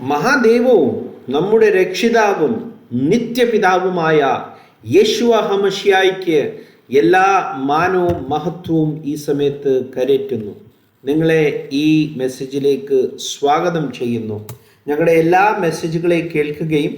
മഹാദേവവും നമ്മുടെ രക്ഷിതാവും നിത്യപിതാവുമായ യേശുവ ഹമഷിയായിക്ക് എല്ലാ മാനവും മഹത്വവും ഈ സമയത്ത് കരയറ്റുന്നു നിങ്ങളെ ഈ മെസ്സേജിലേക്ക് സ്വാഗതം ചെയ്യുന്നു. ഞങ്ങളുടെ എല്ലാ മെസ്സേജുകളെ കേൾക്കുകയും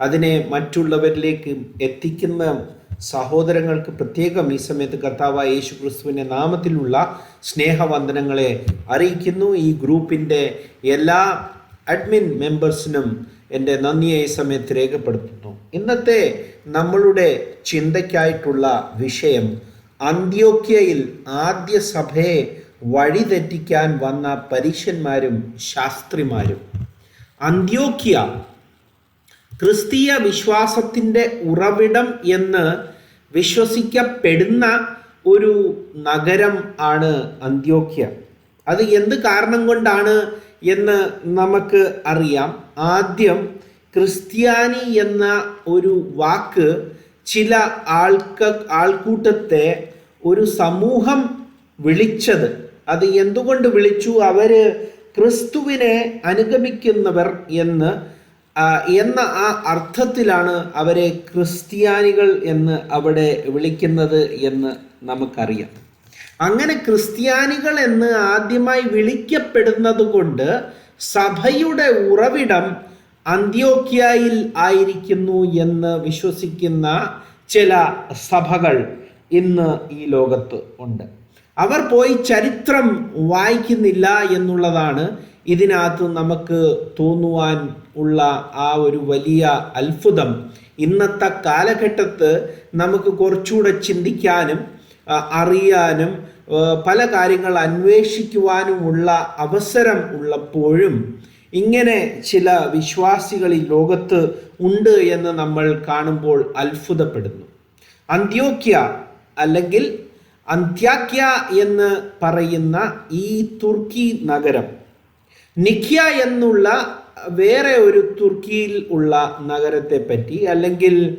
അതിനെ മറ്റുള്ളവരിലേക്ക് എത്തിക്കുന്ന സഹോദരങ്ങൾക്ക് പ്രത്യേകം ഈ സമയത്ത് കർത്താവ് യേശു ക്രിസ്തുവിന്റെ നാമത്തിലുള്ള സ്നേഹവന്ദനങ്ങളെ അറിയിക്കുന്നു. ഈ ഗ്രൂപ്പിന്റെ എല്ലാ അഡ്മിൻ മെമ്പേഴ്സിനും എന്റെ നന്ദിയെ ഈ സമയത്ത് രേഖപ്പെടുത്തുന്നു. ഇന്നത്തെ നമ്മളുടെ ചിന്തയ്ക്കായിട്ടുള്ള വിഷയം അന്ത്യോക്യയിൽ ആദ്യ സഭയെ വഴിതെറ്റിക്കാൻ വന്ന പരീക്ഷന്മാരും ശാസ്ത്രിമാരും. അന്ത്യോക്യ ക്രിസ്തീയ വിശ്വാസത്തിന്റെ ഉറവിടം എന്ന് വിശ്വസിക്കപ്പെടുന്ന ഒരു നഗരം ആണ് അന്ത്യോക്യ. അത് എന്ത് കാരണം കൊണ്ടാണ് എന്ന് നമുക്ക് അറിയാം. ആദ്യം ക്രിസ്ത്യാനി എന്ന ഒരു വാക്ക് ചില ആൾക്ക ആൾക്കൂട്ടത്തെ ഒരു സമൂഹം വിളിച്ചത്. അത് എന്തുകൊണ്ട് വിളിച്ചു? അവർ ക്രിസ്തുവിനെ അനുഗമിക്കുന്നവർ എന്ന് എന്ന ആ അർത്ഥത്തിലാണ് അവരെ ക്രിസ്ത്യാനികൾ എന്ന് അവിടെ വിളിക്കുന്നത് എന്ന് നമുക്കറിയാം. അങ്ങനെ ക്രിസ്ത്യാനികൾ എന്ന് ആദ്യമായി വിളിക്കപ്പെടുന്നത് കൊണ്ട് സഭയുടെ ഉറവിടം അന്ത്യോക്യായിൽ ആയിരിക്കുന്നു എന്ന് വിശ്വസിക്കുന്ന ചില സഭകൾ ഇന്ന് ഈ ലോകത്ത് ഉണ്ട്. അവർ പോയി ചരിത്രം വായിക്കുന്നില്ല എന്നുള്ളതാണ് ഇതിനകത്ത് നമുക്ക് തോന്നുവാൻ ഉള്ള ആ ഒരു വലിയ അത്ഭുതം. ഇന്നത്തെ കാലഘട്ടത്ത് നമുക്ക് കുറച്ചുകൂടെ ചിന്തിക്കാനും അറിയാനും പല കാര്യങ്ങൾ അന്വേഷിക്കുവാനുമുള്ള അവസരം ഉള്ളപ്പോഴും ഇങ്ങനെ ചില വിശ്വാസികൾ ഈ ലോകത്ത് ഉണ്ട് എന്ന് നമ്മൾ കാണുമ്പോൾ അത്ഭുതപ്പെടുന്നു. അന്ത്യോക്യ അല്ലെങ്കിൽ അന്ത്യാക്യ എന്ന് പറയുന്ന ഈ തുർക്കി നഗരം നിഖ്യ എന്നുള്ള വേറെ ഒരു തുർക്കിയിൽ ഉള്ള നഗരത്തെ പറ്റി അല്ലെങ്കിൽ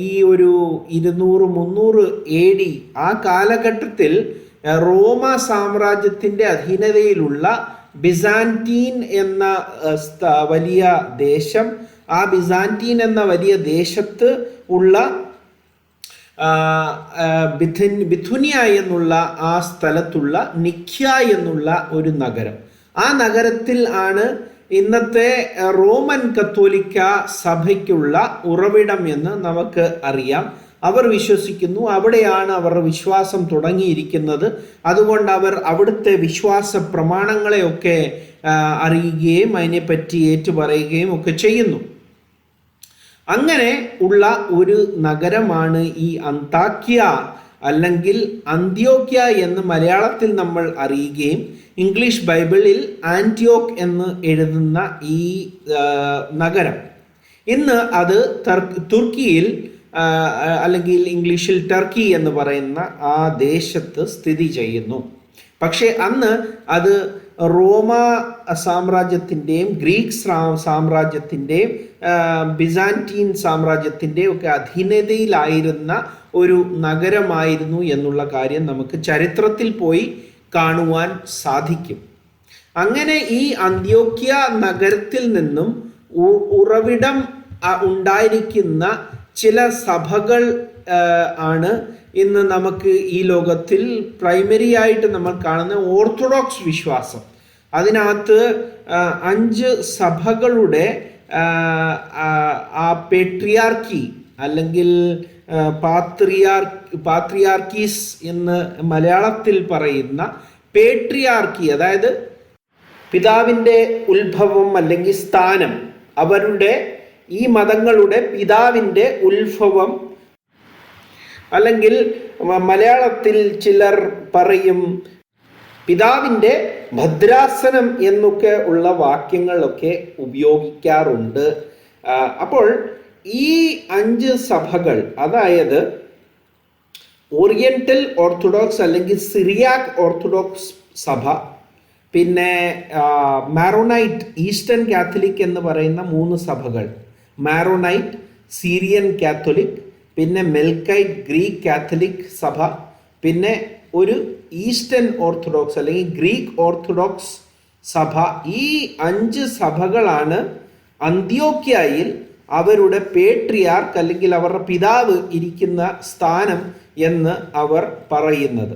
ഈ ഒരു ഇരുന്നൂറ് മുന്നൂറ് എ ഡി ആ കാലഘട്ടത്തിൽ റോമ സാമ്രാജ്യത്തിന്റെ അധീനതയിലുള്ള ബിസാന്റീൻ എന്ന വലിയ ദേശം ആ ബിസാന്റീൻ എന്ന വലിയ ദേശത്ത് ഉള്ള ബിഥുൻ ബിഥുനിയ എന്നുള്ള ആ സ്ഥലത്തുള്ള നിഖ്യ എന്നുള്ള ഒരു നഗരം. ആ നഗരത്തിൽ ആണ് ഇന്നത്തെ റോമൻ കത്തോലിക്ക സഭയ്ക്കുള്ള ഉറവിടം എന്ന് നമുക്ക് അറിയാം. അവർ വിശ്വസിക്കുന്നു അവിടെയാണ് അവരുടെ വിശ്വാസം തുടങ്ങിയിരിക്കുന്നത്. അതുകൊണ്ട് അവർ അവിടുത്തെ വിശ്വാസ പ്രമാണങ്ങളെയൊക്കെ അറിയുകയും അതിനെപ്പറ്റി ഏറ്റുപറയുകയും ഒക്കെ ചെയ്യുന്നു. അങ്ങനെ ഉള്ള ഒരു നഗരമാണ് ഈ അന്താക്യ അല്ലെങ്കിൽ അന്ത്യോക്യ എന്ന് മലയാളത്തിൽ നമ്മൾ അറിയുകയും ഇംഗ്ലീഷ് ബൈബിളിൽ ആന്റിയോക്ക് എന്ന് എഴുതുന്ന ഈ നഗരം. ഇന്ന് അത് തുർക്കിയിൽ അല്ലെങ്കിൽ ഇംഗ്ലീഷിൽ ടർക്കി എന്ന് പറയുന്ന ആ ദേശത്ത് സ്ഥിതി ചെയ്യുന്നു. പക്ഷേ അന്ന് അത് റോമ സാമ്രാജ്യത്തിന്റെയും ഗ്രീക്ക് സാമ്രാജ്യത്തിന്റെയും ബിസാന്റീൻ സാമ്രാജ്യത്തിന്റെയും ഒക്കെ അധീനതയിലായിരുന്ന ഒരു നഗരമായിരുന്നു എന്നുള്ള കാര്യം നമുക്ക് ചരിത്രത്തിൽ പോയി കാണുവാൻ സാധിക്കും. അങ്ങനെ ഈ അന്ത്യോക്യ നഗരത്തിൽ നിന്നും ഉറവിടം ഉണ്ടായിരിക്കുന്ന ചില സഭകൾ ആണ് ഇന്ന് നമുക്ക് ഈ ലോകത്തിൽ പ്രൈമറി ആയിട്ട് നമ്മൾ കാണുന്ന ഓർത്തഡോക്സ് വിശ്വാസം. അതിനകത്ത് അഞ്ച് സഭകളുടെ ആ, ആ അല്ലെങ്കിൽ പാത്രിയാർ പാത്രിയാർക്കീസ് എന്ന് മലയാളത്തിൽ പറയുന്ന പേട്രിയാർക്കി അതായത് പിതാവിന്റെ ഉത്ഭവം അല്ലെങ്കിൽ സ്ഥാനം അവരുടെ ഈ മതങ്ങളുടെ പിതാവിന്റെ ഉത്ഭവം. അല്ലെങ്കിൽ മലയാളത്തിൽ ചിലർ പറയും പിതാവിന്റെ ഭദ്രാസനം എന്നൊക്കെ ഉള്ള വാക്യങ്ങളൊക്കെ ഉപയോഗിക്കാറുണ്ട്. അപ്പോൾ ഈ അഞ്ച് സഭകൾ അതായത് ഓറിയന്റൽ ഓർത്തഡോക്സ് അല്ലെങ്കിൽ സിറിയാക് ഓർത്തഡോക്സ് സഭ പിന്നെ മാറോണൈറ്റ് ഈസ്റ്റേൺ കാത്തലിക് എന്ന് പറയുന്ന മൂന്ന് സഭകൾ. മാറോണൈറ്റ് സീരിയൻ കാത്തലിക് പിന്നെ മെൽക്കൈറ്റ് ഗ്രീക്ക് കാത്തലിക് സഭ പിന്നെ ഒരു ഈസ്റ്റേൺ ഓർത്തഡോക്സ് അല്ലെങ്കിൽ ഗ്രീക്ക് ഓർത്തഡോക്സ് സഭ. ഈ അഞ്ച് സഭകളാണ് അന്ത്യോക്യായിൽ അവരുടെ പേട്രിയാർക്ക് അല്ലെങ്കിൽ അവരുടെ പിതാവ് ഇരിക്കുന്ന സ്ഥാനം എന്ന് അവർ പറയുന്നത്.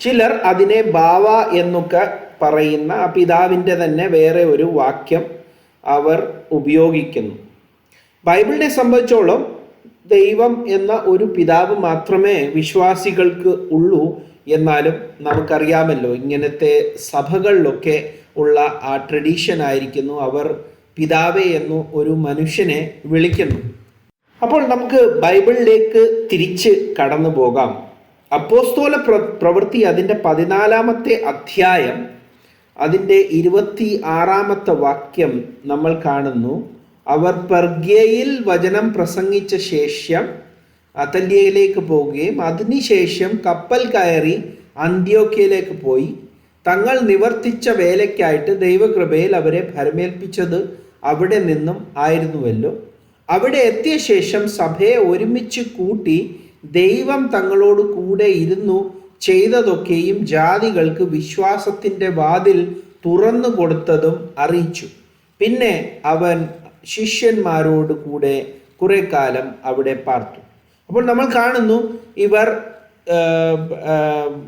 ചിലർ അതിനെ ബാവ എന്നൊക്കെ പറയുന്ന ആ പിതാവിന്റെ തന്നെ വേറെ ഒരു വാക്യം അവർ ഉപയോഗിക്കുന്നു. ബൈബിളിനെ സംബന്ധിച്ചോളം ദൈവം എന്ന ഒരു പിതാവ് മാത്രമേ വിശ്വാസികൾക്ക് ഉള്ളൂ എന്നാലും നമുക്കറിയാമല്ലോ ഇങ്ങനത്തെ സഭകളിലൊക്കെ ഉള്ള ആ ട്രഡീഷൻ ആയിരിക്കുന്നു. അവർ പിതാവേ എന്നു ഒരു മനുഷ്യനെ വിളിക്കുന്നു. അപ്പോൾ നമുക്ക് ബൈബിളിലേക്ക് തിരിച്ച് കടന്നു പോകാം. അപ്പോസ്തോല പ്ര പ്രവൃത്തി അതിന്റെ പതിനാലാമത്തെ അധ്യായം അതിന്റെ ഇരുപത്തി ആറാമത്തെ വാക്യം നമ്മൾ കാണുന്നു. അവർ പെർഗ്യയിൽ വചനം പ്രസംഗിച്ച ശേഷം അതല്യയിലേക്ക് പോവുകയും അതിനുശേഷം കപ്പൽ കയറി അന്ത്യോക്യയിലേക്ക് പോയി. തങ്ങൾ നിവർത്തിച്ച വേലയ്ക്കായിട്ട് ദൈവകൃപയിൽ അവരെ ഭരമേൽപ്പിച്ചത് അവിടെ നിന്നും ആയിരുന്നുവല്ലോ. അവിടെ എത്തിയ ശേഷം സഭയെ ഒരുമിച്ച് കൂട്ടി ദൈവം തങ്ങളോട് കൂടെ ഇരുന്നു ചെയ്തതൊക്കെയും ജാതികൾക്ക് വിശ്വാസത്തിന്റെ വാതിൽ തുറന്നു കൊടുത്തതും അറിയിച്ചു. പിന്നെ അവൻ ശിഷ്യന്മാരോട് കൂടെ കുറെ കാലം അവിടെ പാർത്തു. അപ്പോൾ നമ്മൾ കാണുന്നു ഇവർ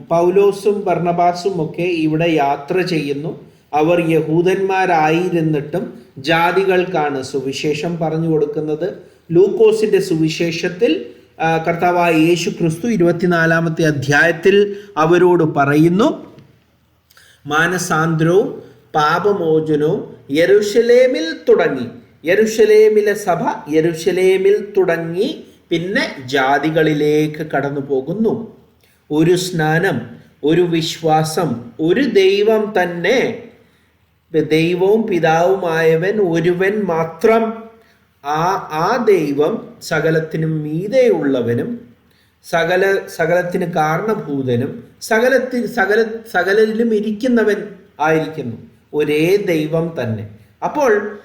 പൗലോസും ഭർണബാസും ഒക്കെ ഇവിടെ യാത്ര ചെയ്യുന്നു. അവർ യഹൂദന്മാരായിരുന്നിട്ടും ജാതികൾക്കാണ് സുവിശേഷം പറഞ്ഞു കൊടുക്കുന്നത്. ലൂക്കോസിന്റെ സുവിശേഷത്തിൽ കർത്താവായ യേശു ക്രിസ്തു ഇരുപത്തിനാലാമത്തെ അധ്യായത്തിൽ അവരോട് പറയുന്നു മാനസാന്തരവും പാപമോചനവും യരുഷലേമിൽ തുടങ്ങി. യരുഷലേമിലെ സഭ യരുഷലേമിൽ തുടങ്ങി. പിന്നെ ജാതികളിലേക്ക് കടന്നു പോകുന്നു ഒരു സ്നാനം ഒരു വിശ്വാസം ഒരു ദൈവം തന്നെ ദൈവവും പിതാവുമായവൻ ഒരുവൻ മാത്രം. ആ ആ ദൈവം സകലത്തിനും മീതെയുള്ളവനും സകല സകലത്തിന് കാരണഭൂതനും സകലത്തിൽ സകല സകലരിലും ഇരിക്കുന്നവൻ ആയിരിക്കുന്നു. ഒരേ ദൈവം തന്നെ. അപ്പോൾ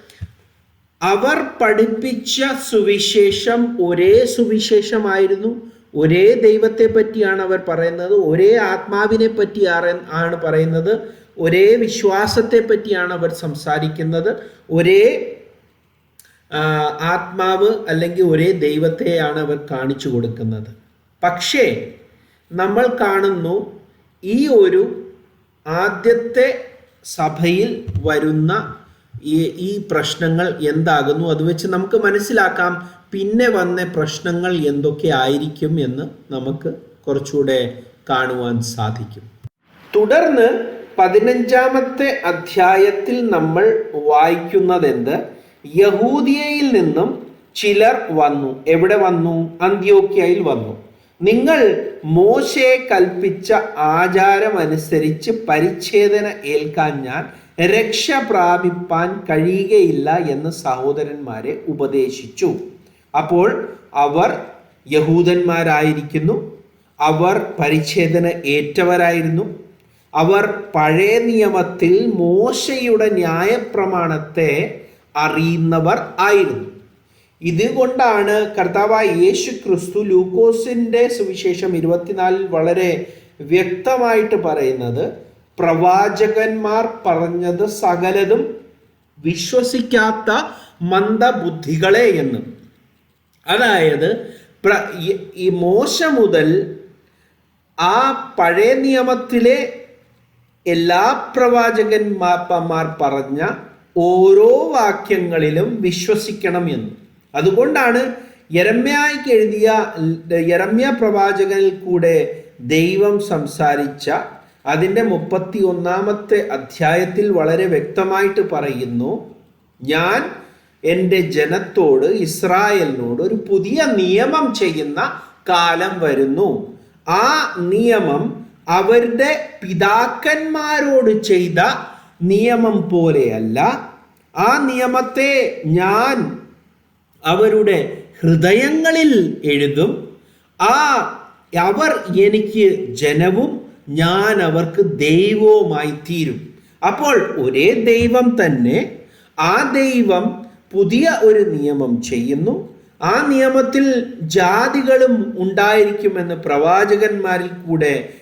അവർ പഠിപ്പിച്ച സുവിശേഷം ഒരേ സുവിശേഷമായിരുന്നു. ഒരേ ദൈവത്തെ പറ്റിയാണ് അവർ പറയുന്നത്. ഒരേ ആത്മാവിനെ പറ്റി ആണ് പറയുന്നത്. ഒരേ വിശ്വാസത്തെ പറ്റിയാണ് അവർ സംസാരിക്കുന്നത്. ഒരേ ആത്മാവ് അല്ലെങ്കിൽ ഒരേ ദൈവത്തെയാണ് അവർ കാണിച്ചു കൊടുക്കുന്നത്. പക്ഷേ നമ്മൾ കാണുന്നു ഈ ഒരു ആദ്യത്തെ സഭയിൽ വരുന്ന ഈ ഈ പ്രശ്നങ്ങൾ എന്താകുന്നു? അത് വെച്ച് നമുക്ക് മനസ്സിലാക്കാം. പിന്നെ വന്ന പ്രശ്നങ്ങൾ എന്തൊക്കെ ആയിരിക്കും എന്ന് നമുക്ക് കുറച്ചുകൂടെ കാണുവാൻ സാധിക്കും. തുടർന്ന് പതിനഞ്ചാമത്തെ അധ്യായത്തിൽ നമ്മൾ വായിക്കുന്നത് വായിക്കുന്നതെന്ത്? യഹൂദിയയിൽ നിന്നും ചിലർ വന്നു. എവിടെ വന്നു? അന്ത്യോക്യയിൽ വന്നു. നിങ്ങൾ മോശയെ കൽപ്പിച്ച ആചാരം അനുസരിച്ച് പരിച്ഛേദന ഏൽക്കാൻ ഞാൻ രക്ഷ പ്രാപിപ്പാൻ കഴിയുകയില്ല എന്ന് സഹോദരന്മാരെ ഉപദേശിച്ചു. അപ്പോൾ അവർ യഹൂദന്മാരായിരിക്കുന്നു. അവർ പരിച്ഛേദന ഏറ്റവരായിരുന്നു. അവർ പഴയ നിയമത്തിൽ മോശയുടെ ന്യായപ്രമാണത്തെ അറിയുന്നവർ ആയിരുന്നു. ഇതുകൊണ്ടാണ് കർത്താവായ യേശു ക്രിസ്തു ലൂക്കോസിന്റെ സുവിശേഷം ഇരുപത്തിനാലിൽ വളരെ വ്യക്തമായിട്ട് പറയുന്നത് പ്രവാചകന്മാർ പറഞ്ഞത് സകലതും വിശ്വസിക്കാത്ത മന്ദബുദ്ധികളെ എന്ന്. അതായത് പ്ര- ഈ- മോശ മുതൽ ആ പഴയ നിയമത്തിലെ എല്ലാ പ്രവാചകന്മാർ പറഞ്ഞ ഓരോ വാക്യങ്ങളിലും വിശ്വസിക്കണം എന്ന്. അതുകൊണ്ടാണ് യരമ്യായ്ക്ക് എഴുതിയ യരമ്യ പ്രവാചകനിൽ കൂടെ ദൈവം സംസാരിച്ച അതിന്റെ മുപ്പത്തി ഒന്നാമത്തെ അധ്യായത്തിൽ വളരെ വ്യക്തമായിട്ട് പറയുന്നു ഞാൻ എന്റെ ജനത്തോട് ഇസ്രായേലിനോട് ഒരു പുതിയ നിയമം ചെയ്യുന്ന കാലം വരുന്നു. ആ നിയമം അവരുടെ പിതാക്കന്മാരോട് ചെയ്ത നിയമം പോലെയല്ല. ആ നിയമത്തെ ഞാൻ അവരുടെ ഹൃദയങ്ങളിൽ എഴുതും. ആ അവർ എനിക്ക് ജനവും ഞാൻ അവർക്ക് ദൈവവുമായി തീരും. അപ്പോൾ ഒരേ ദൈവം തന്നെ ആ ദൈവം പുതിയ ഒരു നിയമം ചെയ്യുന്നു. ആ നിയമത്തിൽ ജാതികളും ഉണ്ടായിരിക്കുമെന്ന് പ്രവാചകന്മാരിൽ കൂടെ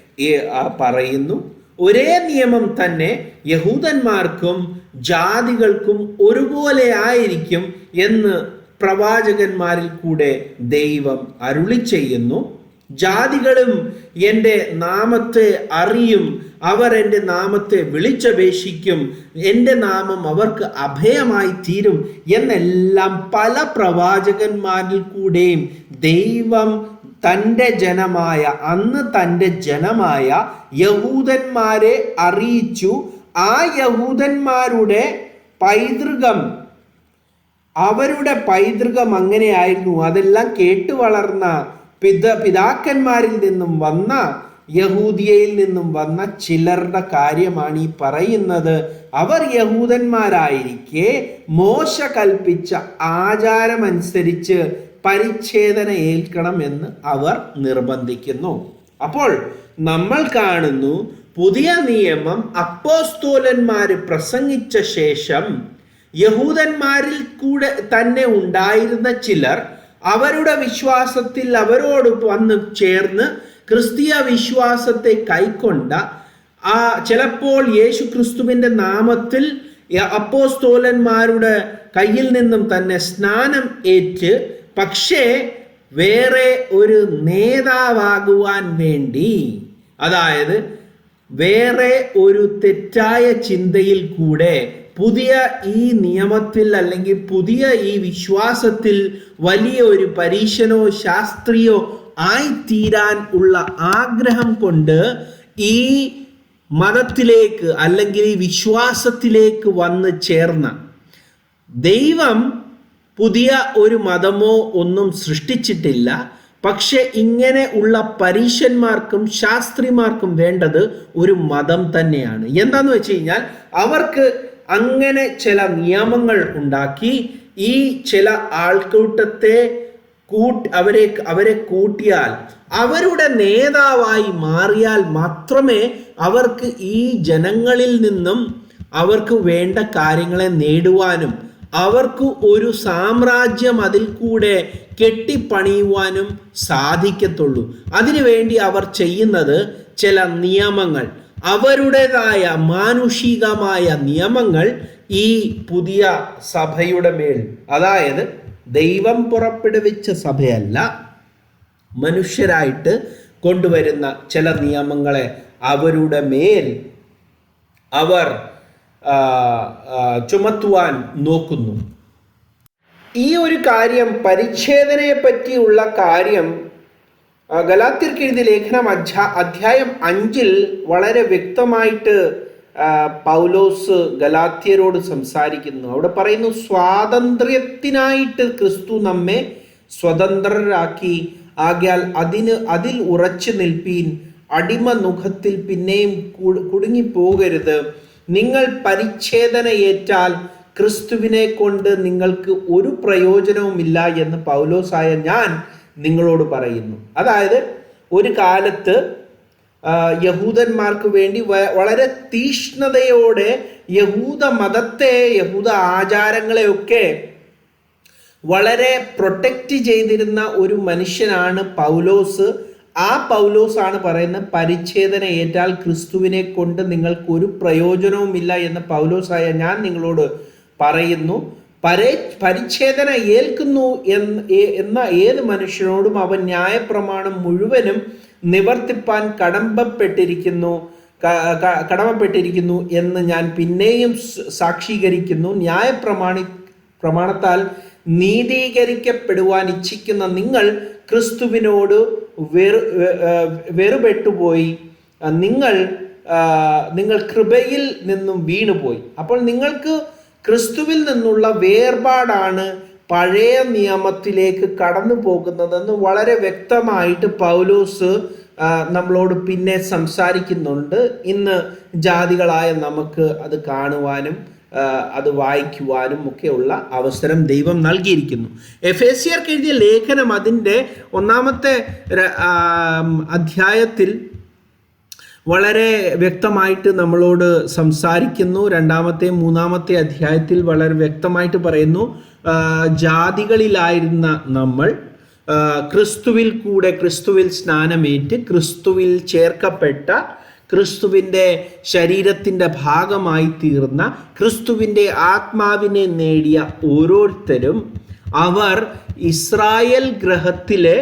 പറയുന്നു. ഒരേ നിയമം തന്നെ യഹൂദന്മാർക്കും ജാതികൾക്കും ഒരുപോലെ ആയിരിക്കും എന്ന് പ്രവാചകന്മാരിൽ കൂടെ ദൈവം അരുളി ചെയ്യുന്നു. ജാതികളും എന്റെ നാമത്തെ അറിയും അവർ എന്റെ നാമത്തെ വിളിച്ചപേക്ഷിക്കും എന്റെ നാമം അവർക്ക് അഭയമായി തീരും എന്നെല്ലാം പല പ്രവാചകന്മാരിൽ കൂടെയും ദൈവം തന്റെ ജനമായ അന്ന് തന്റെ ജനമായ യഹൂദന്മാരെ അറിയിച്ചു. ആ യഹൂദന്മാരുടെ പൈതൃകം അവരുടെ പൈതൃകം അങ്ങനെയായിരുന്നു. അതെല്ലാം കേട്ടു വളർന്ന പിത പിതാക്കന്മാരിൽ നിന്നും വന്ന യഹൂദിയയിൽ നിന്നും വന്ന ചിലരുടെ കാര്യമാണ് ഈ പറയുന്നത്. അവർ യഹൂദന്മാരായിരിക്കെ മോശ കൽപ്പിച്ച ആചാരമനുസരിച്ച് പരിച്ഛേദന ഏൽക്കണം എന്ന് അവർ നിർബന്ധിക്കുന്നു. അപ്പോൾ നമ്മൾ കാണുന്നു പുതിയ നിയമം അപ്പോസ്തോലന്മാർ പ്രസംഗിച്ച ശേഷം യഹൂദന്മാരിൽ കൂടെ തന്നെ ഉണ്ടായിരുന്ന ചിലർ അവരുടെ വിശ്വാസത്തിൽ അവരോട് വന്ന് ചേർന്ന് ക്രിസ്തീയ വിശ്വാസത്തെ കൈക്കൊണ്ട ആ ചിലപ്പോൾ യേശു ക്രിസ്തുവിന്റെ നാമത്തിൽ അപ്പോസ്തോലന്മാരുടെ കയ്യിൽ നിന്നും തന്നെ സ്നാനം ഏറ്റ് പക്ഷേ വേറെ ഒരു നേതാവാകുവാൻ വേണ്ടി അതായത് വേറെ ഒരു തെറ്റായ ചിന്തയിൽ കൂടെ പുതിയ ഈ നിയമത്തിൽ അല്ലെങ്കിൽ പുതിയ ഈ വിശ്വാസത്തിൽ വലിയ ഒരു പരീക്ഷനോ ശാസ്ത്രിയോ ആയിത്തീരാൻ ഉള്ള ആഗ്രഹം കൊണ്ട് ഈ മതത്തിലേക്ക് അല്ലെങ്കിൽ ഈ വിശ്വാസത്തിലേക്ക് വന്ന് ചേർന്ന ദൈവം പുതിയ ഒരു മതമോ ഒന്നും സൃഷ്ടിച്ചിട്ടില്ല. പക്ഷെ ഇങ്ങനെ ഉള്ള പരീശന്മാർക്കും ശാസ്ത്രിമാർക്കും വേണ്ടത് ഒരു മതം തന്നെയാണ്. എന്താന്ന് വെച്ച് കഴിഞ്ഞാൽ അവർക്ക് അങ്ങനെ ചില നിയമങ്ങൾ ഉണ്ടാക്കി ഈ ചില ആൾക്കൂട്ടത്തെ കൂട്ട് അവരെ അവരെ കൂട്ടിയാൽ അവരുടെ നേതാവായി മാറിയാൽ മാത്രമേ അവർക്ക് ഈ ജനങ്ങളിൽ നിന്നും അവർക്ക് വേണ്ട കാര്യങ്ങളെ നേടുവാനും അവർക്ക് ഒരു സാമ്രാജ്യം അതിൽ കൂടെ കെട്ടിപ്പണിയുവാനും സാധിക്കത്തുള്ളൂ. അതിനുവേണ്ടി അവർ ചെയ്യുന്നത് ചില നിയമങ്ങൾ. അവരുടേതായ മാനുഷികമായ നിയമങ്ങൾ ഈ പുതിയ സഭയുടെ മേൽ. അതായത് ദൈവം പുറപ്പെടുവിച്ച സഭയല്ല മനുഷ്യരായിട്ട് കൊണ്ടുവരുന്ന ചില നിയമങ്ങളെ അവരുടെ മേൽ അവർ ചുമത്തുവാൻ നോക്കുന്നു. ഈ ഒരു കാര്യം പരിച്ഛേദനയെ പറ്റിയുള്ള കാര്യം ഗലാത്തിർക്കെഴുതി ലേഖനം അധ്യാ അധ്യായം അഞ്ചിൽ വളരെ വ്യക്തമായിട്ട് പൗലോസ് ഗലാത്യരോട് സംസാരിക്കുന്നു. അവിടെ പറയുന്നു സ്വാതന്ത്ര്യത്തിനായിട്ട് ക്രിസ്തു നമ്മെ സ്വതന്ത്രരാക്കി. ആകിയാൽ അതിന് അതിൽ ഉറച്ചു നിൽപ്പീൻ. അടിമ മുഖത്തിൽ പിന്നെയും കുടുങ്ങിപ്പോകരുത്. നിങ്ങൾ പരിച്ഛേദന ഏറ്റാൽ ക്രിസ്തുവിനെ കൊണ്ട് നിങ്ങൾക്ക് ഒരു പ്രയോജനവുമില്ല എന്ന് പൗലോസായ ഞാൻ നിങ്ങളോട് പറയുന്നു. അതായത് ഒരു കാലത്ത് യഹൂദന്മാർക്ക് വേണ്ടി വളരെ തീഷ്ണതയോടെ യഹൂദ മതത്തെ യഹൂദ ആചാരങ്ങളെയൊക്കെ വളരെ പ്രൊട്ടക്റ്റ് ചെയ്തിരുന്ന ഒരു മനുഷ്യനാണ് പൗലോസ്. ആ പൗലോസാണ് പറയുന്നത് പരിച്ഛേദന ഏറ്റാൽ ക്രിസ്തുവിനെ കൊണ്ട് നിങ്ങൾക്ക് ഒരു പ്രയോജനവുമില്ല എന്ന് പൗലോസായ ഞാൻ നിങ്ങളോട് പറയുന്നു. പരേ പരിച്ഛേദന ഏൽക്കുന്നു എന്ന ഏത് മനുഷ്യനോടും അവൻ ന്യായപ്രമാണം മുഴുവനും നിവർത്തിപ്പാൻ കടമ്പപ്പെട്ടിരിക്കുന്നു കടമപ്പെട്ടിരിക്കുന്നു എന്ന് ഞാൻ പിന്നെയും സാക്ഷീകരിക്കുന്നു. ന്യായപ്രമാണി പ്രമാണത്താൽ നീതീകരിക്കപ്പെടുവാൻ ഇച്ഛിക്കുന്ന നിങ്ങൾ ക്രിസ്തുവിനോട് വെറു വെറുപെട്ടുപോയി. നിങ്ങൾ നിങ്ങൾ കൃപയിൽ നിന്നും വീണുപോയി. അപ്പോൾ നിങ്ങൾക്ക് ക്രിസ്തുവിൽ നിന്നുള്ള വേർപാടാണ് പഴയ നിയമത്തിലേക്ക് കടന്നു പോകുന്നതെന്ന് വളരെ വ്യക്തമായിട്ട് പൗലോസ് നമ്മളോട് പിന്നെ സംസാരിക്കുന്നുണ്ട്. ഇന്ന് ജാതികളായ നമുക്ക് അത് കാണുവാനും അത് വായിക്കുവാനും ഒക്കെയുള്ള അവസരം ദൈവം നൽകിയിരിക്കുന്നു. എഫ് എ സിയർക്ക് എഴുതിയ ലേഖനം അതിന്റെ ഒന്നാമത്തെ അധ്യായത്തിൽ വളരെ വ്യക്തമായിട്ട് നമ്മളോട് സംസാരിക്കുന്നു. രണ്ടാമത്തെ മൂന്നാമത്തെ അധ്യായത്തിൽ വളരെ വ്യക്തമായിട്ട് പറയുന്നു ജാതികളിലായിരുന്ന നമ്മൾ ക്രിസ്തുവിൽ കൂടെ ക്രിസ്തുവിൽ സ്നാനമേറ്റ് ക്രിസ്തുവിൽ ചേർക്കപ്പെട്ട ക്രിസ്തുവിന്റെ ശരീരത്തിന്റെ ഭാഗമായി തീർന്ന ക്രിസ്തുവിന്റെ ആത്മാവിനെ നേടിയ ഓരോരുത്തരും അവർ ഇസ്രായേൽ ഗ്രഹത്തിലെ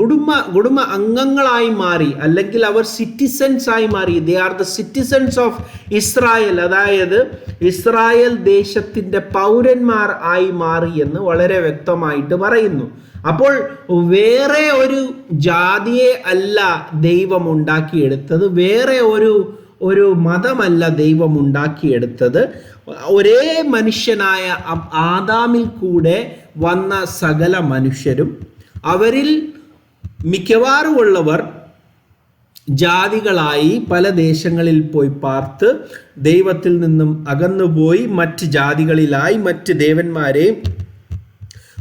കുടുംബ കുടുംബ അംഗങ്ങളായി മാറി അല്ലെങ്കിൽ അവർ സിറ്റിസൻസ് ആയി മാറി. They are the citizens of Israel. അതായത് ഇസ്രായേൽ ദേശത്തിന്റെ പൗരന്മാർ ആയി മാറി എന്ന് വളരെ വ്യക്തമായിട്ട് പറയുന്നു. അപ്പോൾ വേറെ ഒരു ജാതിയെ അല്ല ദൈവം ഉണ്ടാക്കിയെടുത്തത്. വേറെ ഒരു ഒരു മതമല്ല ദൈവം ഉണ്ടാക്കിയെടുത്തത്. ഒരേ മനുഷ്യനായ ആദാമിൽ കൂടെ വന്ന സകല മനുഷ്യരും അവരിൽ മിക്കവാറും ഉള്ളവർ ജാതികളായി പല ദേശങ്ങളിൽ പോയി പാർത്ത് ദൈവത്തിൽ നിന്നും അകന്നുപോയി മറ്റ് ജാതികളിലായി മറ്റ് ദേവന്മാരെ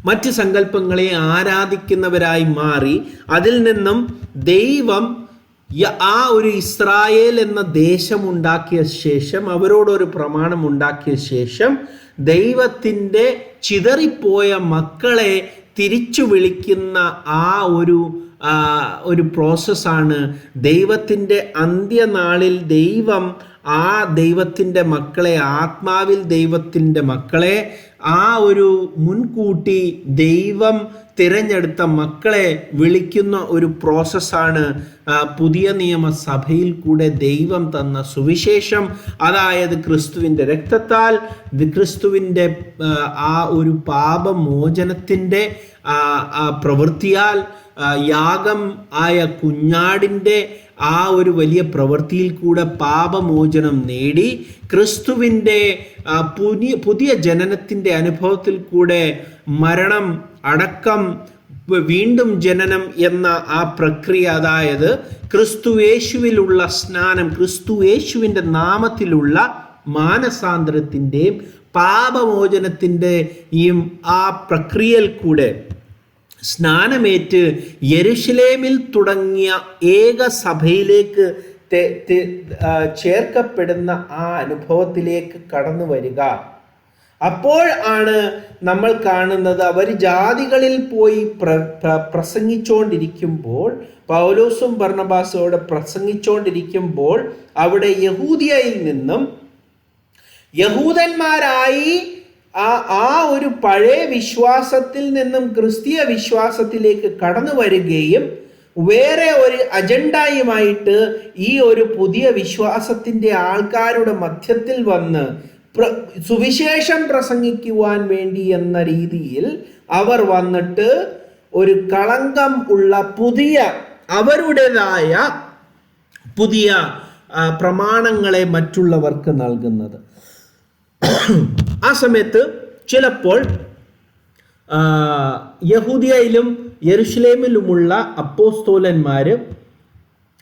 മറ്റ് സങ്കല്പങ്ങളെ ആരാധിക്കുന്നവരായി മാറി അതിൽ നിന്നും ദൈവം ആ ഒരു ഇസ്രായേൽ എന്ന ദേശം ഉണ്ടാക്കിയ ശേഷം അവരോടൊരു പ്രമാണം ഉണ്ടാക്കിയ ശേഷം ദൈവത്തിന്റെ ചിതറിപ്പോയ മക്കളെ തിരിച്ചു വിളിക്കുന്ന ആ ഒരു ഒരു പ്രോസസ്സാണ് ദൈവത്തിന്റെ അന്ത്യനാളിൽ ദൈവം ആ ദൈവത്തിന്റെ മക്കളെ ആത്മാവിൽ ദൈവത്തിന്റെ മക്കളെ ആ ഒരു മുൻകൂട്ടി ദൈവം തിരഞ്ഞെടുത്ത മക്കളെ വിളിക്കുന്ന ഒരു പ്രോസസ്സാണ് പുതിയ നിയമസഭയിൽ കൂടെ ദൈവം തന്ന സുവിശേഷം. അതായത് ക്രിസ്തുവിന്റെ രക്തത്താൽ ക്രിസ്തുവിന്റെ ആ, ഒരു പാപമോചനത്തിന്റെ പ്രവൃത്തിയാൽ യാഗം ആയ കുഞ്ഞാടിന്റെ ആ ഒരു വലിയ പ്രവൃത്തിയിൽ കൂടെ പാപമോചനം നേടി ക്രിസ്തുവിന്റെ പുതിയ പുതിയ ജനനത്തിന്റെ അനുഭവത്തിൽ കൂടെ മരണം അടക്കം വീണ്ടും ജനനം എന്ന ആ പ്രക്രിയ അതായത് ക്രിസ്തുവേശുവിലുള്ള സ്നാനം ക്രിസ്തുവേശുവിന്റെ നാമത്തിലുള്ള മാനസാന്തരത്തിന്റെയും പാപമോചനത്തിന്റെയും ആ പ്രക്രിയയിൽ കൂടെ സ്നാനമേറ്റ് യരുഷലേമിൽ തുടങ്ങിയ ഏക സഭയിലേക്ക് ചേർക്കപ്പെടുന്ന ആ അനുഭവത്തിലേക്ക് കടന്നു വരിക. അപ്പോൾ ആണ് നമ്മൾ കാണുന്നത് അവർ ജാതികളിൽ പോയി പ്ര- പ്രസംഗിച്ചുകൊണ്ടിരിക്കുമ്പോൾ പൗലോസും ഭർണബാസോട് പ്രസംഗിച്ചുകൊണ്ടിരിക്കുമ്പോൾ അവിടെ യഹൂദിയയിൽ നിന്നും യഹൂദന്മാരായി ആ ആ ഒരു പഴയ വിശ്വാസത്തിൽ നിന്നും ക്രിസ്തീയ വിശ്വാസത്തിലേക്ക് കടന്നു വരികയും വേറെ ഒരു അജണ്ടയുമായിട്ട് ഈ ഒരു പുതിയ വിശ്വാസത്തിന്റെ ആൾക്കാരുടെ മധ്യത്തിൽ വന്ന് സുവിശേഷം പ്രസംഗിക്കുവാൻ വേണ്ടി എന്ന രീതിയിൽ അവർ വന്നിട്ട് ഒരു കളങ്കം ഉള്ള പുതിയ അവരുടേതായ പുതിയ പ്രമാണങ്ങളെ മറ്റുള്ളവർക്ക് നൽകുന്നത്. ആ സമയത്ത് ചിലപ്പോൾ യഹൂദിയയിലും യെരുഷലേമിലുമുള്ള അപ്പോസ്തോലന്മാർ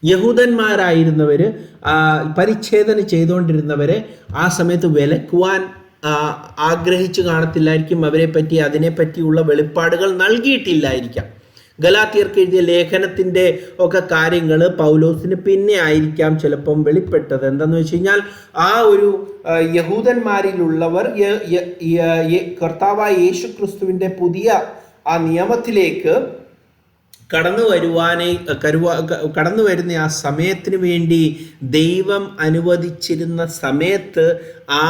യഹൂദന്മാരായിരുന്നവർ പരിച്ഛേദന ചെയ്തുകൊണ്ടിരുന്നവരെ ആ സമയത്ത് വിലക്കുവാൻ ആഗ്രഹിച്ചു കാണത്തില്ലായിരിക്കും. അവരെ പറ്റി അതിനെപ്പറ്റിയുള്ള വെളിപ്പാടുകൾ നൽകിയിട്ടില്ലായിരിക്കാം. ഗലാത്തിയർക്ക് എഴുതിയ ലേഖനത്തിന്റെ ഒക്കെ കാര്യങ്ങൾ പൗലോസിന് പിന്നെ ആയിരിക്കാം ചിലപ്പം വെളിപ്പെട്ടത്. എന്താണെന്ന് വെച്ച് കഴിഞ്ഞാൽ ആ ഒരു യഹൂദന്മാരിലുള്ളവർ കർത്താവായ യേശു ക്രിസ്തുവിന്റെ പുതിയ ആ നിയമത്തിലേക്ക് കടന്നു വരുവാനേ കരുവാ കടന്നു വരുന്ന ആ സമയത്തിന് വേണ്ടി ദൈവം അനുവദിച്ചിരുന്ന സമയത്ത് ആ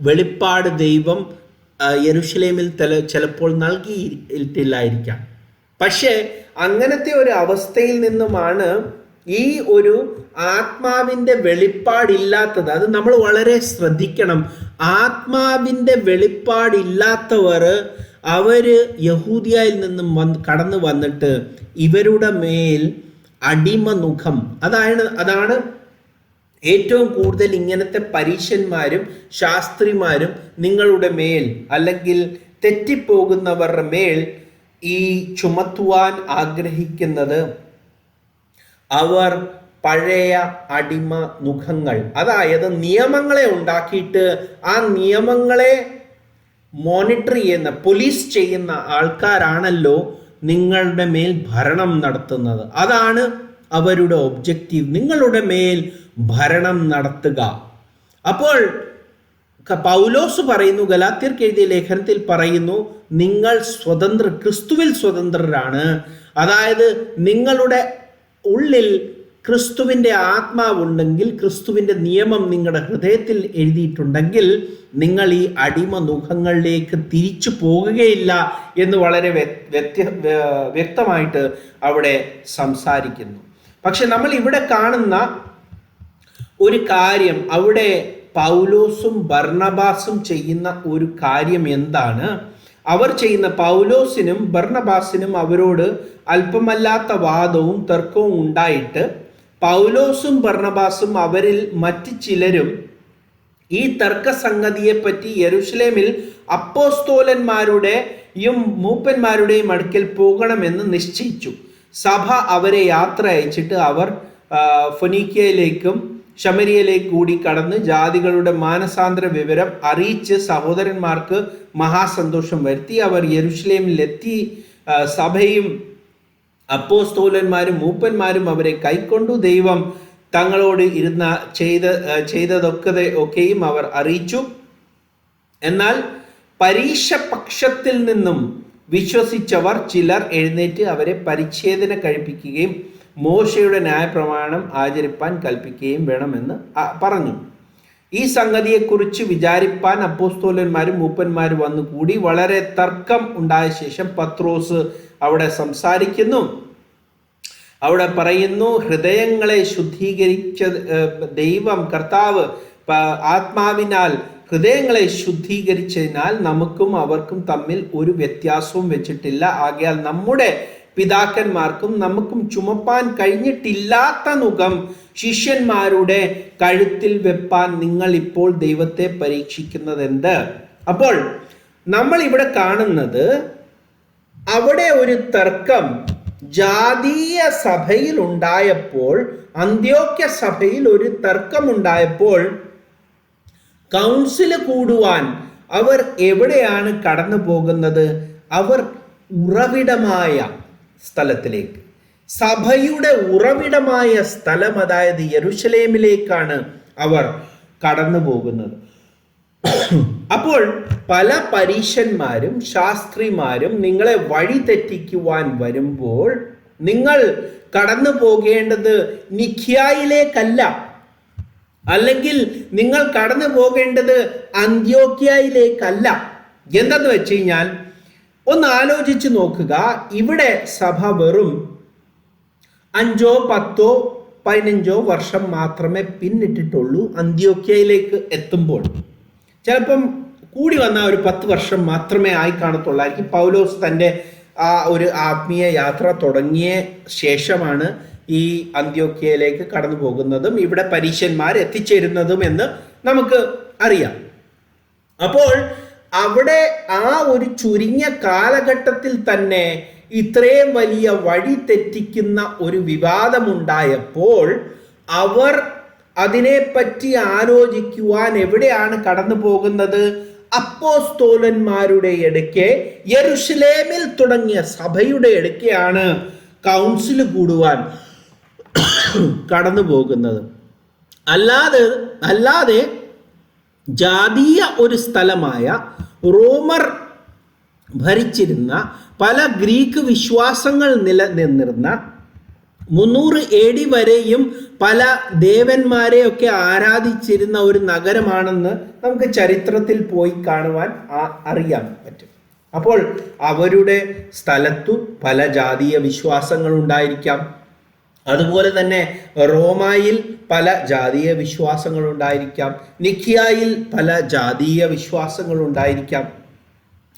വെളിപ്പാട് ദൈവം യരുഷലേമിൽ ചിലപ്പോൾ നൽകിയിട്ടില്ലായിരിക്കാം. പക്ഷേ അങ്ങനത്തെ ഒരു അവസ്ഥയിൽ നിന്നുമാണ് ഈ ഒരു ആത്മാവിന്റെ വെളിപ്പാടില്ലാത്തത്. അത് നമ്മൾ വളരെ ശ്രദ്ധിക്കണം. ആത്മാവിന്റെ വെളിപ്പാടില്ലാത്തവർ അവർ യഹൂദിയയിൽ നിന്നും വന്ന് കടന്നു വന്നിട്ട് ഇവരുടെ മേൽ അടിമനുഖം. അതാണ് അതാണ് ഏറ്റവും കൂടുതൽ ഇങ്ങനത്തെ പരീശന്മാരും ശാസ്ത്രിമാരും നിങ്ങളുടെ മേൽ അല്ലെങ്കിൽ തെറ്റിപ്പോകുന്നവരുടെ മേൽ ഈ ചുമത്തുവാൻ ആഗ്രഹിക്കുന്നത് അവർ പഴയ അടിമ മുഖങ്ങൾ. അതായത് നിയമങ്ങളെ ഉണ്ടാക്കിയിട്ട് ആ നിയമങ്ങളെ മോണിറ്റർ ചെയ്യുന്ന പോലീസ് ചെയ്യുന്ന ആൾക്കാരാണല്ലോ നിങ്ങളുടെ മേൽ ഭരണം നടത്തുന്നത്. അതാണ് അവരുടെ ഒബ്ജക്റ്റീവ് നിങ്ങളുടെ മേൽ ഭരണം നടത്തുക. അപ്പോൾ പൗലോസ് പറയുന്നു ഗലാത്യർക്ക് എഴുതിയ ലേഖനത്തിൽ പറയുന്നു നിങ്ങൾ സ്വതന്ത്ര ക്രിസ്തുവിൽ സ്വതന്ത്രരാണ്. അതായത് നിങ്ങളുടെ ഉള്ളിൽ ക്രിസ്തുവിന്റെ ആത്മാവുണ്ടെങ്കിൽ ക്രിസ്തുവിന്റെ നിയമം നിങ്ങളുടെ ഹൃദയത്തിൽ എഴുതിയിട്ടുണ്ടെങ്കിൽ നിങ്ങൾ ഈ അടിമ മുഖങ്ങളിലേക്ക് തിരിച്ചു പോകുകയില്ല എന്ന് വളരെ വ്യ- വ്യത്യ വ്യക്തമായിട്ട് അവിടെ സംസാരിക്കുന്നു. പക്ഷെ നമ്മൾ ഇവിടെ കാണുന്ന ഒരു കാര്യം അവിടെ പൗലോസും ബർണബാസും ചെയ്യുന്ന ഒരു കാര്യം എന്താണ്? അവർ ചെയ്യുന്ന പൗലോസിനും ബർണബാസിനും അവരോട് അല്പമല്ലാത്ത വാദവും തർക്കവും ഉണ്ടായിട്ട് പൗലോസും ബർണബാസും അവരിൽ മറ്റ് ചിലരും ഈ തർക്ക തർക്കസംഗതിയെപ്പറ്റി യെരുഷലേമിൽ അപ്പോസ്തോലന്മാരുടെയും മൂപ്പന്മാരുടെയും അടുക്കൽ പോകണമെന്ന് നിശ്ചയിച്ചു. സഭ അവരെ യാത്ര അയച്ചിട്ട് അവർ ഫൊനീക്കയിലേക്കും ശമരിയയിലേക്ക് കൂടി കടന്ന് ജാതികളുടെ മാനസാന്തര വിവരം അറിയിച്ച് സഹോദരന്മാർക്ക് മഹാസന്തോഷം വരുത്തി. അവർ യെരുഷലേമിലെത്തി സഭയും അപ്പോസ്തോലന്മാരും മൂപ്പന്മാരും അവരെ കൈക്കൊണ്ടു. ദൈവം തങ്ങളോട് ഇരുന്ന ചെയ്ത ചെയ്തതൊക്കെ ഒക്കെയും അവർ അറിയിച്ചു. എന്നാൽ പരീക്ഷ പക്ഷത്തിൽ നിന്നും വിശ്വസിച്ചവർ ചിലർ എഴുന്നേറ്റ് അവരെ പരിച്ഛേദന കഴിപ്പിക്കുകയും മോശയുടെ ന്യായപ്രമാണം ആചരിപ്പാൻ കൽപ്പിക്കുകയും വേണമെന്ന് പറഞ്ഞു. ഈ സംഗതിയെക്കുറിച്ച് വിചാരിപ്പാൻ അപ്പോസ്തോലന്മാരും മൂപ്പന്മാരും വന്നുകൂടി വളരെ തർക്കം ഉണ്ടായ ശേഷം പത്രോസ് അവിടെ സംസാരിക്കുന്നു. അവിടെ പറയുന്നു ഹൃദയങ്ങളെ ശുദ്ധീകരിച്ച ദൈവം കർത്താവ് ആത്മാവിനാൽ ഹൃദയങ്ങളെ ശുദ്ധീകരിച്ചതിനാൽ നമുക്കും അവർക്കും തമ്മിൽ ഒരു വ്യത്യാസവും വെച്ചിട്ടില്ല. ആകയാൽ നമ്മുടെ പിതാക്കന്മാർക്കും നമുക്കും ചുമപ്പാൻ കഴിഞ്ഞിട്ടില്ലാത്ത മുഖം ശിഷ്യന്മാരുടെ കഴുത്തിൽ വെപ്പാൻ നിങ്ങൾ ഇപ്പോൾ ദൈവത്തെ പരീക്ഷിക്കുന്നത് എന്ത് അപ്പോൾ നമ്മൾ ഇവിടെ കാണുന്നത് അവിടെ ഒരു തർക്കം ജാതീയ സഭയിൽ ഉണ്ടായപ്പോൾ അന്ത്യോക്യ സഭയിൽ ഒരു തർക്കം ഉണ്ടായപ്പോൾ കൗൺസിൽ കൂടുവാൻ അവർ എവിടെയാണ് കടന്നു പോകുന്നത് അവർ ഉറവിടമായ സ്ഥലത്തിലേക്ക്. സഭയുടെ ഉറവിടമായ സ്ഥലം അതായത് യരുഷലേമിലേക്കാണ് അവർ കടന്നു പോകുന്നത് അപ്പോൾ പല പരീശന്മാരും ശാസ്ത്രിമാരും നിങ്ങളെ വഴി തെറ്റിക്കുവാൻ വരുമ്പോൾ നിങ്ങൾ കടന്നു പോകേണ്ടത് നിഖ്യായിലേക്കല്ല അല്ലെങ്കിൽ നിങ്ങൾ കടന്നു പോകേണ്ടത് അന്ത്യോക്യയിലേക്കല്ല. എന്തെന്ന് വെച്ച് കഴിഞ്ഞാൽ ഒന്ന് ആലോചിച്ച് നോക്കുക. ഇവിടെ സഭ വെറും അഞ്ചോ പത്തോ പതിനഞ്ചോ വർഷം മാത്രമേ പിന്നിട്ടിട്ടുള്ളൂ അന്ത്യോക്യയിലേക്ക് എത്തുമ്പോൾ. ചിലപ്പം കൂടി വന്ന ഒരു പത്ത് വർഷം മാത്രമേ ആയി കാണത്തുള്ളായിരിക്കും. പൗലോസ് തന്റെ ആ ഒരു ആത്മീയ യാത്ര തുടങ്ങിയ ശേഷമാണ് ഈ അന്ത്യോക്യയിലേക്ക് കടന്നു പോകുന്നതും ഇവിടെ പരീക്ഷന്മാർ എത്തിച്ചേരുന്നതും എന്ന് നമുക്ക് അറിയാം. അപ്പോൾ അവിടെ ആ ഒരു ചുരുങ്ങിയ കാലഘട്ടത്തിൽ തന്നെ ഇത്രയും വലിയ വഴി തെറ്റിക്കുന്ന ഒരു വിവാദമുണ്ടായപ്പോൾ അവർ അതിനെപ്പറ്റി ആലോചിക്കുവാൻ എവിടെയാണ് കടന്നു പോകുന്നത്? അപ്പോസ്തോലന്മാരുടെ ഇടയ്ക്ക് യെരുഷലേമിൽ തുടങ്ങിയ സഭയുടെ ഇടയ്ക്കാണ് കൗൺസിൽ കൂടുവാൻ കടന്നു പോകുന്നത്. അല്ലാതെ അല്ലാതെ ജാതീയ ഒരു സ്ഥലമായ റോമർ ഭരിച്ചിരുന്ന പല ഗ്രീക്ക് വിശ്വാസങ്ങൾ നിലനിന്നിരുന്ന മുന്നൂറ് എ ഡി വരെയും പല ദേവന്മാരെയൊക്കെ ആരാധിച്ചിരുന്ന ഒരു നഗരമാണെന്ന് നമുക്ക് ചരിത്രത്തിൽ പോയി കാണുവാൻ അറിയാൻ പറ്റും. അപ്പോൾ അവരുടെ സ്ഥലത്തു പല ജാതീയ വിശ്വാസങ്ങൾ ഉണ്ടായിരിക്കാം. അതുപോലെ തന്നെ റോമായിൽ പല ജാതീയ വിശ്വാസങ്ങൾ ഉണ്ടായിരിക്കാം നിഖിയായിൽ പല ജാതീയ വിശ്വാസങ്ങൾ ഉണ്ടായിരിക്കാം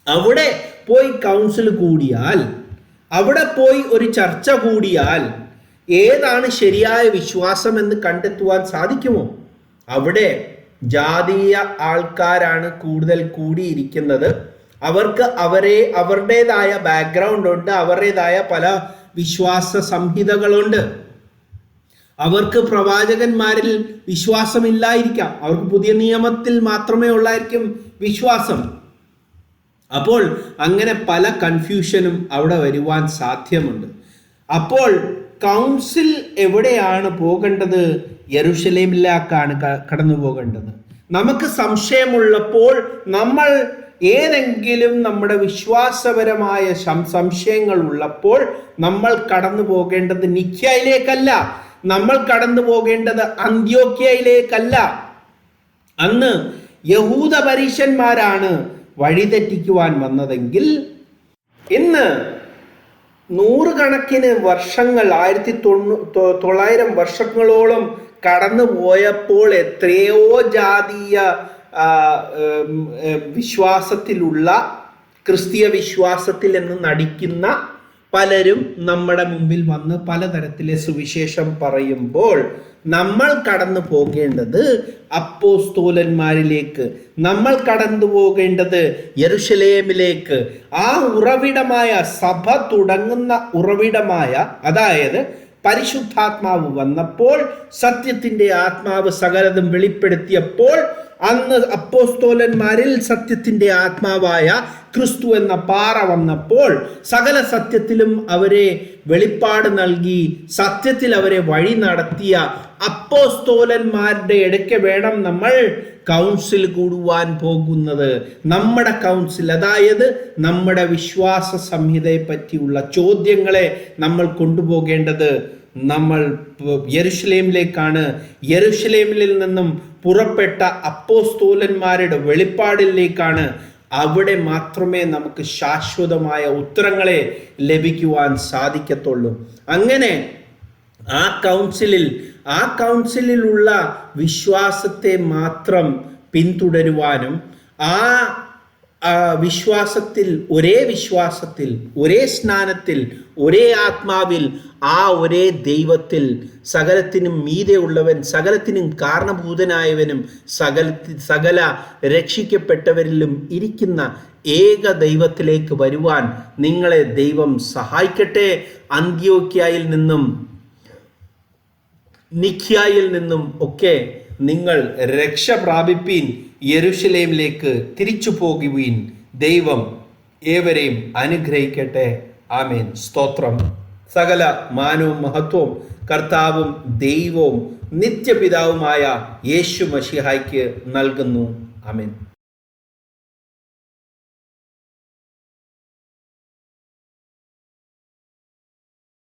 അവിടെ പോയി കൗൺസിൽ കൂടിയാൽ അവിടെ പോയി ഒരു ചർച്ച കൂടിയാൽ ഏതാണ് ശരിയായ വിശ്വാസം എന്ന് കണ്ടെത്തുവാൻ സാധിക്കുമോ? അവിടെ ജാതീയ ആൾക്കാരാണ് കൂടുതൽ കൂടിയിരിക്കുന്നത്. അവർക്ക് അവരെ അവരുടേതായ ബാക്ക്ഗ്രൗണ്ട് ഉണ്ട് അവരുടേതായ പല വിശ്വാസ സംഹിതകളുണ്ട് അവർക്ക് പ്രവാചകന്മാരിൽ വിശ്വാസമില്ലായിരിക്കാം. അവർക്ക് പുതിയ നിയമത്തിൽ മാത്രമേ ഉള്ളായിരിക്കും വിശ്വാസം. അപ്പോൾ അങ്ങനെ പല കൺഫ്യൂഷനും അവിടെ വരുവാൻ സാധ്യമുണ്ട്. അപ്പോൾ കൗൺസിൽ എവിടെയാണ് പോകേണ്ടത്? യെരുഷലേമിലേക്കാണ് കടന്നു പോകേണ്ടത് നമുക്ക് സംശയമുള്ളപ്പോൾ നമ്മൾ ഏതെങ്കിലും നമ്മുടെ വിശ്വാസപരമായ സംശയങ്ങൾ ഉള്ളപ്പോൾ നമ്മൾ കടന്നു പോകേണ്ടത് നിഖ്യയിലേക്കല്ല. നമ്മൾ കടന്നു പോകേണ്ടത് അന്ത്യോക്യയിലേക്കല്ല അന്ന് യഹൂദ പരീശന്മാരാണ് വഴിതെറ്റിക്കുവാൻ വന്നതെങ്കിൽ ഇന്ന് നൂറുകണക്കിന് വർഷങ്ങൾ ആയിരത്തി തൊണ്ണൂ തൊള്ളായിരം വർഷങ്ങളോളം കടന്നു പോയപ്പോൾ എത്രയോ ജാതീയ വിശ്വാസത്തിലുള്ള ക്രിസ്തീയ വിശ്വാസത്തിൽ എന്ന് നടിക്കുന്ന പലരും നമ്മുടെ മുമ്പിൽ വന്ന് പലതരത്തിലെ സുവിശേഷം പറയുമ്പോൾ നമ്മൾ കടന്നു പോകേണ്ടത് അപ്പോസ്തോലന്മാരിലേക്ക് നമ്മൾ കടന്നു പോകേണ്ടത് യെരുഷലേമിലേക്ക് ആ ഉറവിടമായ സഭ തുടങ്ങുന്ന ഉറവിടമായ അതായത് പരിശുദ്ധാത്മാവ് വന്നപ്പോൾ സത്യത്തിന്റെ ആത്മാവ് സകലതും വെളിപ്പെടുത്തിയപ്പോൾ അന്ന് അപ്പോസ്തോലന്മാരിൽ സത്യത്തിന്റെ ആത്മാവായ ക്രിസ്തു എന്ന പാറ വന്നപ്പോൾ സകല സത്യത്തിലും അവരെ വെളിപ്പാട് നൽകി സത്യത്തിൽ അവരെ വഴി നടത്തിയ അപ്പോസ്തോലന്മാരുടെ ഇടയ്ക്ക് വേണം നമ്മൾ കൗൺസിൽ കൂടുവാൻ പോകുന്നത്. നമ്മുടെ കൗൺസിൽ അതായത് നമ്മുടെ വിശ്വാസ സംഹിതയെ പറ്റിയുള്ള ചോദ്യങ്ങളെ നമ്മൾ കൊണ്ടുപോകേണ്ടത് നമ്മൾ യരുഷലേമിലേക്കാണ് യെരുഷലേമിൽ നിന്നും പുറപ്പെട്ട അപ്പോസ്തോലന്മാരുടെ വെളിപ്പാടിലേക്കാണ്. അവിടെ മാത്രമേ നമുക്ക് ശാശ്വതമായ ഉത്തരങ്ങളെ ലഭിക്കുവാൻ സാധിക്കത്തുള്ളൂ. അങ്ങനെ ആ കൗൺസിലിൽ ആ കൗൺസിലിലുള്ള വിശ്വാസത്തെ മാത്രം പിന്തുടരുവാനും ആ വിശ്വാസത്തിൽ ഒരേ വിശ്വാസത്തിൽ ഒരേ സ്നാനത്തിൽ ഒരേ ആത്മാവിൽ ആ ഒരേ ദൈവത്തിൽ സകലത്തിനും മീതെ ഉള്ളവൻ സകലത്തിനും കാരണഭൂതനായവനും സകല സകല രക്ഷിക്കപ്പെട്ടവരിലും ഇരിക്കുന്ന ഏക ദൈവത്തിലേക്ക് വരുവാൻ നിങ്ങളെ ദൈവം സഹായിക്കട്ടെ. അന്ത്യോക്യായിൽ നിന്നും നിഖ്യായിൽ നിന്നും ഒക്കെ നിങ്ങൾ രക്ഷ പ്രാപിപ്പീൻ. യെരുഷലേമിലേക്ക് തിരിച്ചു പോകുവീൻ ദൈവം ഏവരെയും അനുഗ്രഹിക്കട്ടെ. ആമേൻ. സ്തോത്രം. സകല മാനവും മഹത്വവും കർത്താവും ദൈവവും നിത്യപിതാവുമായ യേശു മഷിഹായ്ക്ക് നൽകുന്നു. ആമേൻ.